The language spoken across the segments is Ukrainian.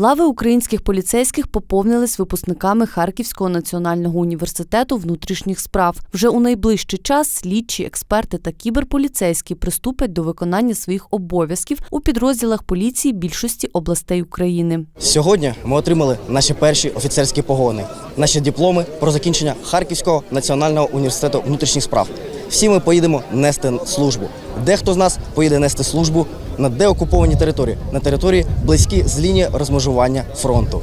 Лави українських поліцейських поповнились випускниками Харківського національного університету внутрішніх справ. Вже у найближчий час слідчі, експерти та кіберполіцейські приступять до виконання своїх обов'язків у підрозділах поліції більшості областей України. Сьогодні ми отримали наші перші офіцерські погони, наші дипломи про закінчення Харківського національного університету внутрішніх справ. Всі ми поїдемо нести службу. Дехто з нас поїде нести службу на деокупованій території, на території близькі з лінії розмежування фронту.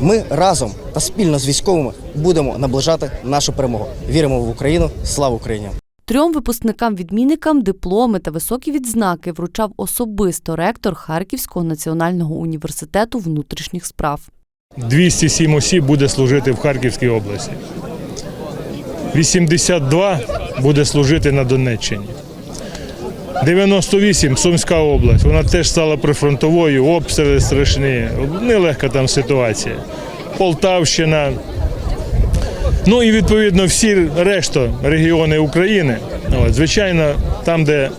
Ми разом та спільно з військовими будемо наближати нашу перемогу. Віримо в Україну. Слава Україні! Трьом випускникам-відмінникам дипломи та високі відзнаки вручав особисто ректор Харківського національного університету внутрішніх справ. 207 осіб буде служити в Харківській області. 82 буде служити на Донеччині. 98 Сумська область. Вона теж стала прифронтовою, обстріли страшні. Нелегка там ситуація. Полтавщина. Ну і відповідно всі решта регіони України. От, звичайно, там, де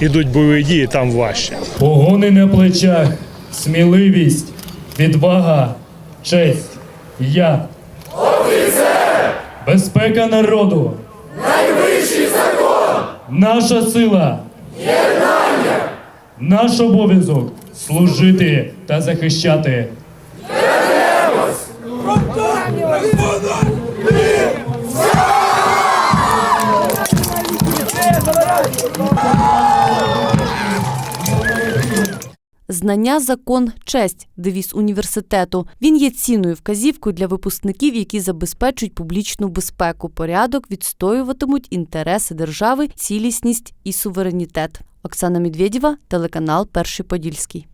йдуть бойові дії, там важче. Погони на плечах, сміливість, відвага, честь. Я. Офіцер! Безпека народу. Найвищий закон. Наша сила. Єднання. Наш обов'язок служити та захищати. Знання, закон, честь девіз університету. Він є цінною вказівкою для випускників, які забезпечують публічну безпеку, порядок, відстоюватимуть інтереси держави, цілісність і суверенітет. Оксана Медведєва, телеканал Перший Подільський.